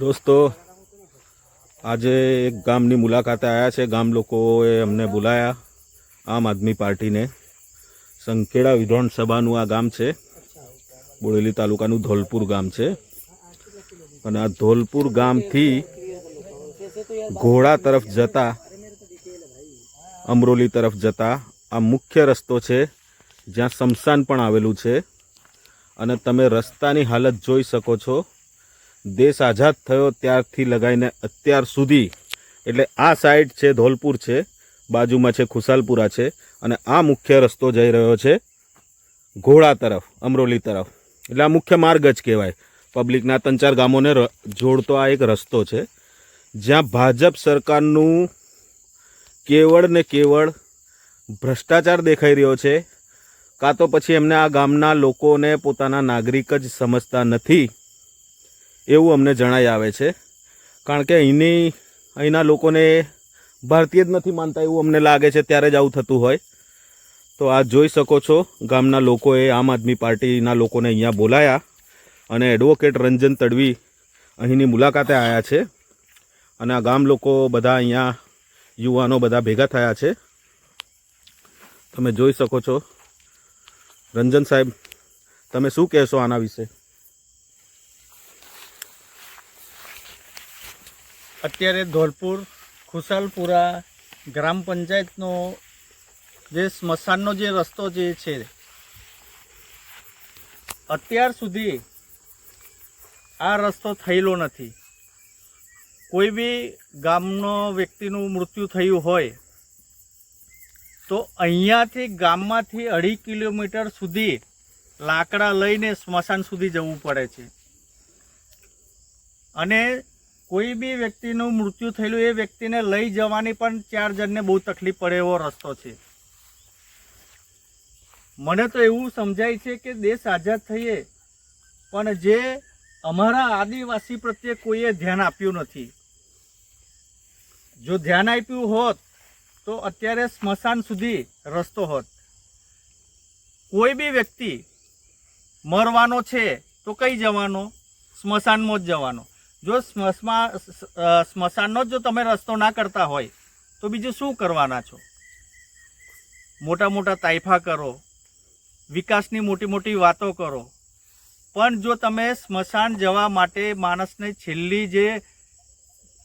દોસ્તો, આજે એક ગામની મુલાકાતે આવ્યા છે. ગામ લોકોએ અમને બોલાયા આમ આદમી પાર્ટીને. સંખેડા વિધાનસભાનું આ ગામ છે. બોડેલી તાલુકાનું ધોલપુર ગામ છે. અને આ ધોલપુર ગામથી ઘોડા તરફ જતા, અમરોલી તરફ જતા આ મુખ્ય રસ્તો છે. જ્યાં સ્મશાન પણ આવેલું છે. અને તમે રસ્તાની હાલત જોઈ શકો છો. દેશ આઝાદ થયો ત્યારથી લગાઈને અત્યાર સુધી. એટલે આ સાઈડ છે, ધોલપુર છે, બાજુમાં છે, ખુશાલપુરા છે, અને આ મુખ્ય રસ્તો જઈ રહ્યો છે, ઘોડા તરફ, અમરોલી તરફ. એટલે આ મુખ્ય માર્ગ જ કહેવાય. પબ્લિકના ત્રણ ચાર ગામોને જોડતો આ એક રસ્તો છે. જ્યાં ભાજપ સરકારનું કેવળ ને કેવળ ભ્રષ્ટાચાર દેખાઈ રહ્યો છે. કાં તો પછી એમને આ ગામના લોકોને પોતાના નાગરિક જ સમજતા નથી. એવું અમને જણાઈ આવે છે. કારણ કે અહીંની, અહીંના લોકોને ભારતીય જ નથી માનતા એવું અમને લાગે છે, ત્યારે જ આવું થતું હોય. તો આ જોઈ શકો છો, ગામના લોકોએ આમ આદમી પાર્ટીના લોકોને અહીંયા બોલાયા અને એડવોકેટ રંજન તડવી અહીંની મુલાકાતે આવ્યા છે. અને આ ગામ લોકો બધા અહીંયા, યુવાનો બધા ભેગા થયા છે. તમે જોઈ શકો છો. રંજન સાહેબ, તમે શું કહેશો આના વિશે? અત્યારે ધોલપુર, ખુશાલપુરા ગ્રામ પંચાયતનો જે સ્મશાનનો જે રસ્તો જે છે, અત્યાર સુધી આ રસ્તો થયેલો નથી. કોઈ બી ગામનો વ્યક્તિનું મૃત્યુ થયું હોય, તો અહીંયાથી ગામમાંથી અઢી કિલોમીટર સુધી લાકડા લઈને સ્મશાન સુધી જવું પડે છે. અને કોઈ બી વ્યક્તિનું મૃત્યુ થયેલું, એ વ્યક્તિને લઈ જવાની પણ ચાર જણને બહુ તકલીફ પડે એવો રસ્તો છે. મને તો એવું સમજાય છે કે દેશ આઝાદ થઈએ, પણ જે અમારા આદિવાસી પ્રત્યે કોઈએ ધ્યાન આપ્યું નથી. જો ધ્યાન આપ્યું હોત, તો અત્યારે સ્મશાન સુધી રસ્તો હોત. કોઈ બી વ્યક્તિ મરવાનો છે, તો કઈ જવાનો? સ્મશાનમાં જ જવાનો. જો સ્મશમાં અ, સ્મશાનનો જો તમે રસ્તો ના કરતા હોય તો બીજું શું કરવાના છો? મોટા મોટા તાઇફા કરો વિકાસની મોટી મોટી વાતો કરો. પણ જો તમે સ્મશાન જવા માટે માણસને છેલ્લી જે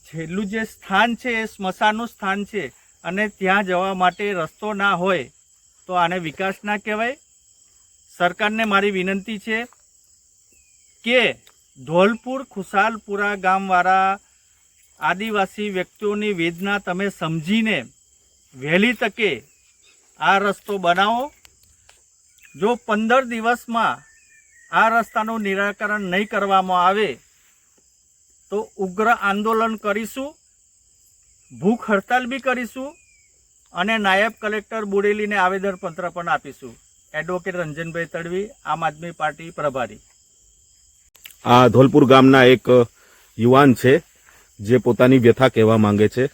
છેલ્લું જે સ્થાન છે એ સ્મશાનનું સ્થાન છે અને ત્યાં જવા માટે રસ્તો ના હોય તો આને વિકાસ ના કહેવાય? સરકારને મારી વિનંતી છે કે ધોલપુર ખુશાલપુરા ગામવાળા આદિવાસી વ્યક્તિઓની વેદના તમે સમજીને વહેલી તકે આ રસ્તો બનાવો. જો પંદર દિવસમાં આ રસ્તાનું નિરાકરણ નહીં કરવામાં આવે, તો ઉગ્ર આંદોલન કરીશું, ભૂખ હડતાલ બી કરીશું અને નાયબ કલેક્ટર બુડેલીને આવેદનપત્ર પણ આપીશું. એડવોકેટ રંજનભાઈ તડવી, આમ આદમી પાર્ટી પ્રભારી. આ ધોલપુર ગામના એક યુવાન છે જે પોતાની વ્યથા કહેવા માંગે છે.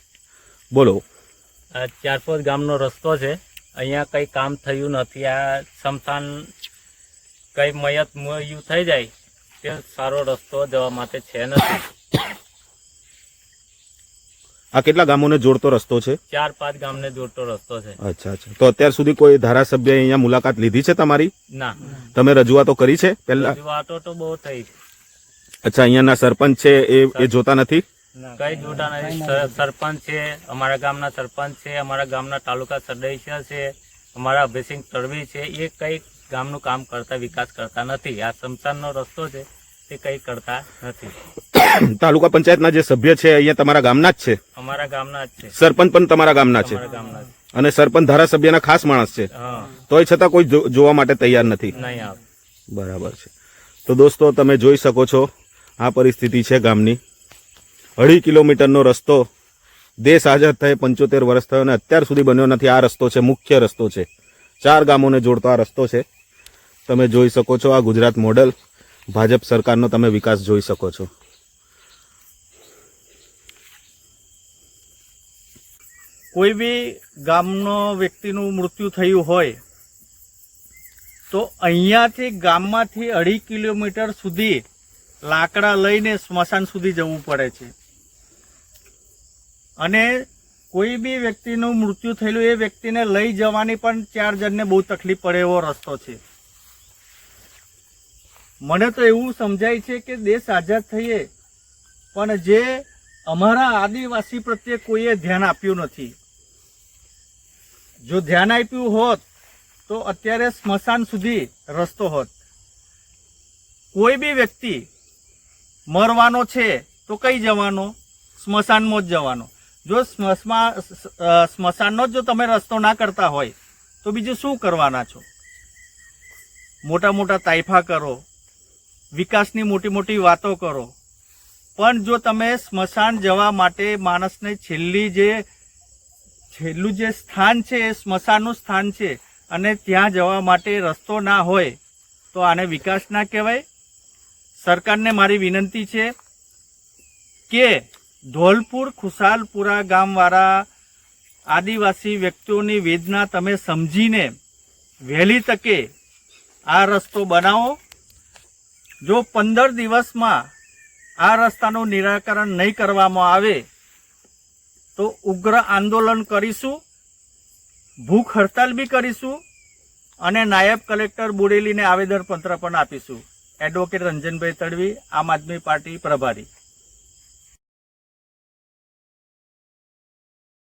બોલો. આ પાંચ ગામનો રસ્તો છે. અહીંયા કંઈ કામ થયું નથી. આ સમથાન કઈ મયત મયું થઈ જાય તે સારો રસ્તો જવા માટે છે નથી. આ કેટલા ગામોને જોડતો રસ્તો છે? ચાર પાંચ ગામને જોડતો રસ્તો છે. અચ્છા અચ્છા. તો અત્યાર સુધી કોઈ ધારાસભ્ય અહીંયા મુલાકાત લીધી છે તમારી? ના. તમે રજૂઆતો કરી છે? પહેલા વાતો તો બહુ થઈ અચ્છા અહીંયાના સરપંચ છે એ એ જોતા નથી? કઈ જોતા નથી. સરપંચ છે અમારા ગામના સરપંચ છે અમારા ગામના તાલુકા સદસ્ય છે અમારા અભયસિંહ તડવી છે એ કઈ ગામનું કામ કરતા વિકાસ કરતા નથી. આ સમસાનનો રસ્તો છે તે કઈ કરતા નથી. તાલુકા પંચાયતના જે સભ્ય છે અહીંયા તમારા ગામના જ છે? અમારા ગામના જ છે. સરપંચ પણ તમારા ગામના છે? ગામના અને સરપંચ ધારાસભ્યના ખાસ માણસ છે? તોય છતાં કોઈ જોવા માટે તૈયાર નથી? નહીં આવે. બરાબર છે. તો દોસ્તો તમે જોઈ શકો છો આ પરિસ્થિતિ છે ગામની. અઢી કિલોમીટરનો રસ્તો દેશ આઝાદ થયે પંચોતેર વર્ષ થયો અને અત્યાર સુધી બન્યો નથી. આ રસ્તો છે, મુખ્ય રસ્તો છે. ચાર ગામોને જોડતો આ રસ્તો છે. તમે જોઈ શકો છો આ ગુજરાત મોડલ. ભાજપ સરકારનો તમે વિકાસ જોઈ શકો છો. કોઈ બી ગામનો વ્યક્તિનું મૃત્યુ થયું હોય, તો અહીંયાથી ગામમાંથી અઢી કિલોમીટર સુધી લાકડા લઈને સ્મશાન સુધી જવું પડે છે. અને કોઈ બી વ્યક્તિનું મૃત્યુ થયેલું, એ વ્યક્તિને લઈ જવાની પણ ચાર જણને બહુ તકલીફ પડે એવો રસ્તો છે. મને તો એવું સમજાય છે કે દેશ આઝાદ થઈએ, પણ જે અમારા આદિવાસી પ્રત્યે કોઈએ ધ્યાન આપ્યું નથી. જો ધ્યાન આપ્યું હોત, તો અત્યારે સ્મશાન સુધી રસ્તો હોત. કોઈ બી વ્યક્તિ મરવાનો છે તો કઈ જવાનો? સ્મશાનમાં જ જવાનો. જો સ્મશમાં અ, સ્મશાનનો જ જો તમે રસ્તો ના કરતા હોય તો બીજું શું કરવાના છો? મોટા મોટા તાઇફા કરો વિકાસની મોટી મોટી વાતો કરો. પણ જો તમે સ્મશાન જવા માટે માણસને છેલ્લી જે છેલ્લું જે સ્થાન છે એ સ્મશાનનું સ્થાન છે અને ત્યાં જવા માટે રસ્તો ના હોય તો આને વિકાસ ના કહેવાય? સરકારને મારી વિનંતી છે કે ધોલપુર ખુશાલપુરા ગામવાળા આદિવાસી વ્યક્તિઓની વેદના તમે સમજીને વહેલી તકે આ રસ્તો બનાવો. જો પંદર દિવસમાં આ રસ્તાનું નિરાકરણ નહીં કરવામાં આવે, તો ઉગ્ર આંદોલન કરીશું, ભૂખ હડતાલ બી કરીશું અને નાયબ કલેક્ટર બોડેલીને આવેદનપત્ર પણ આપીશું. એડવોકેટ રંજનભાઈ તડવી આમ આદમી પાર્ટી પ્રભારી.